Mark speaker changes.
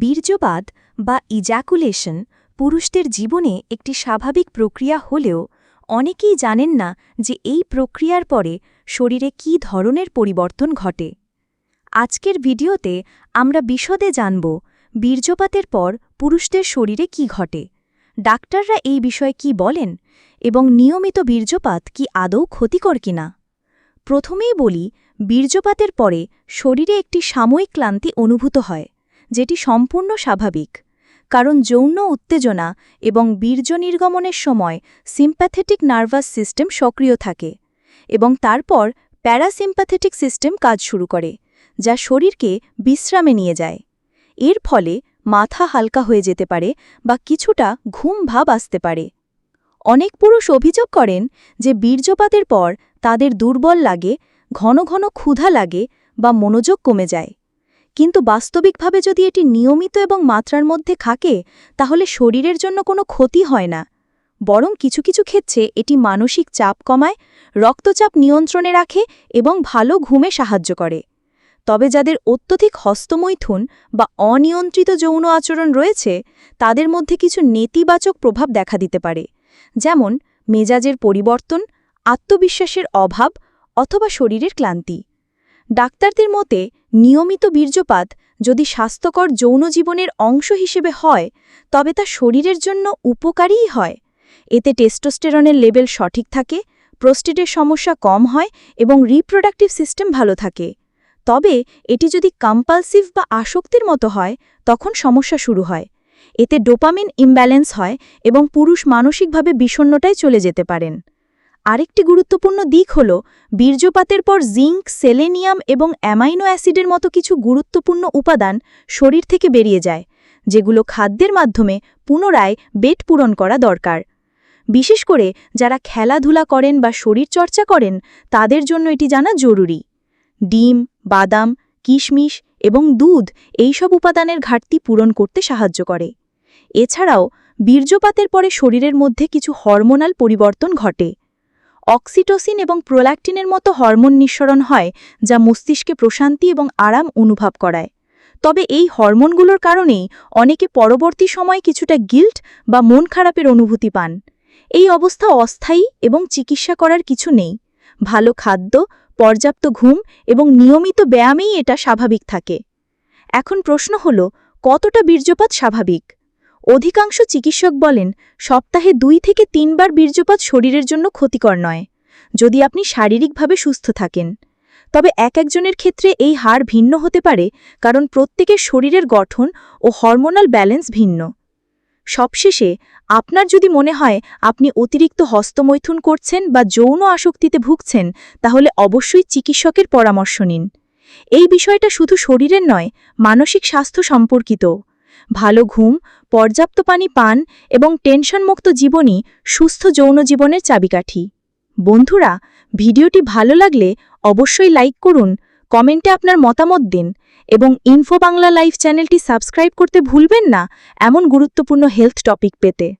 Speaker 1: বীর্যপাত বা ইজ্যাকুলেশন পুরুষদের জীবনে একটি স্বাভাবিক প্রক্রিয়া হলেও অনেকেই জানেন না যে এই প্রক্রিয়ার পরে শরীরে কী ধরনের পরিবর্তন ঘটে। আজকের ভিডিওতে আমরা বিশদে জানব বীর্যপাতের পর পুরুষদের শরীরে কি ঘটে, ডাক্তাররা এই বিষয়ে কি বলেন এবং নিয়মিত বীর্যপাত কি আদৌ ক্ষতিকর কিনা। প্রথমেই বলি, বীর্যপাতের পরে শরীরে একটি সাময়িক ক্লান্তি অনুভূত হয়। যেটি সম্পূর্ণ স্বাভাবিক, কারণ যৌন উত্তেজনা এবং বীর্য নির্গমনের সময় সিম্প্যাথেটিক নার্ভাস সিস্টেম সক্রিয় থাকে এবং তারপর প্যারাসিম্প্যাথেটিক সিস্টেম কাজ শুরু করে, যা শরীরকে বিশ্রামে নিয়ে যায়। এর ফলে মাথা হালকা হয়ে যেতে পারে বা কিছুটা ঘুম ভাব আসতে পারে। অনেক পুরুষ অভিযোগ করেন যে বীর্যপাতের পর তাদের দুর্বল লাগে, ঘন ঘন ক্ষুধা লাগে বা মনোযোগ কমে যায়। কিন্তু বাস্তবিকভাবে যদি এটি নিয়মিত এবং মাত্রার মধ্যে থাকে, তাহলে শরীরের জন্য কোনো ক্ষতি হয় না। বরং কিছু কিছু ক্ষেত্রে এটি মানসিক চাপ কমায়, রক্তচাপ নিয়ন্ত্রণে রাখে এবং ভালো ঘুমে সাহায্য করে। তবে যাদের অত্যধিক হস্তমৈথুন বা অনিয়ন্ত্রিত যৌন আচরণ রয়েছে, তাদের মধ্যে কিছু নেতিবাচক প্রভাব দেখা দিতে পারে, যেমন মেজাজের পরিবর্তন, আত্মবিশ্বাসের অভাব অথবা শরীরের ক্লান্তি। ডাক্তারদের মতে নিয়মিত বীর্যপাত যদি স্বাস্থ্যকর যৌন জীবনের অংশ হিসেবে হয়, তবে তা শরীরের জন্য উপকারীই হয়। এতে টেস্টোস্টেরনের লেভেল সঠিক থাকে, প্রোস্টেটের সমস্যা কম হয় এবং রিপ্রোডাক্টিভ সিস্টেম ভালো থাকে। তবে এটি যদি কম্পালসিভ বা আসক্তির মতো হয়, তখন সমস্যা শুরু হয়। এতে ডোপামিন ইমব্যালেন্স হয় এবং পুরুষ মানসিকভাবে বিষণ্নতায় চলে যেতে পারেন। আরেকটি গুরুত্বপূর্ণ দিক হল, বীর্যপাতের পর জিঙ্ক, সেলেনিয়াম এবং অ্যামাইনো অ্যাসিডের মতো কিছু গুরুত্বপূর্ণ উপাদান শরীর থেকে বেরিয়ে যায়, যেগুলো খাদ্যের মাধ্যমে পুনরায় বেট পূরণ করা দরকার। বিশেষ করে যারা খেলাধুলা করেন বা শরীরচর্চা করেন, তাদের জন্য এটি জানা জরুরি। ডিম, বাদাম, কিশমিশ এবং দুধ এইসব উপাদানের ঘাটতি পূরণ করতে সাহায্য করে। এছাড়াও, বীর্যপাতের পরে শরীরের মধ্যে কিছু হরমোনাল পরিবর্তন ঘটে। অক্সিটোসিন এবং প্রোল্যাক্টিনের মতো হরমোন নিঃসরণ হয়, যা মস্তিষ্কে প্রশান্তি এবং আরাম অনুভব করায়। তবে এই হরমোনগুলোর কারণেই অনেকে পরবর্তী সময় কিছুটা গিল্ট বা মন খারাপের অনুভূতি পান। এই অবস্থা অস্থায়ী এবং চিকিৎসা করার কিছু নেই। ভালো খাদ্য, পর্যাপ্ত ঘুম এবং নিয়মিত ব্যায়ামেই এটা স্বাভাবিক থাকে। এখন প্রশ্ন হল, কতটা বীর্যপাত স্বাভাবিক? অধিকাংশ চিকিৎসক বলেন, সপ্তাহে দুই থেকে তিনবার বীর্যপাত শরীরের জন্য ক্ষতিকর নয়, যদি আপনি শারীরিকভাবে সুস্থ থাকেন। তবে এক একজনের ক্ষেত্রে এই হার ভিন্ন হতে পারে, কারণ প্রত্যেকের শরীরের গঠন ও হরমোনাল ব্যালেন্স ভিন্ন। সবশেষে, আপনার যদি মনে হয় আপনি অতিরিক্ত হস্তমৈথুন করছেন বা যৌন আসক্তিতে ভুগছেন, তাহলে অবশ্যই চিকিৎসকের পরামর্শ নিন। এই বিষয়টা শুধু শরীরের নয়, মানসিক স্বাস্থ্য সম্পর্কিত ভালো ঘুম, পর্যাপ্ত পানি পান এবং টেনশনমুক্ত জীবনই সুস্থ যৌন জীবনের চাবিকাঠি। বন্ধুরা, ভিডিওটি ভালো লাগলে অবশ্যই লাইক করুন, কমেন্টে আপনার মতামত দিন এবং ইনফো বাংলা লাইভ চ্যানেলটি সাবস্ক্রাইব করতে ভুলবেন না এমন গুরুত্বপূর্ণ হেলথ টপিক পেতে।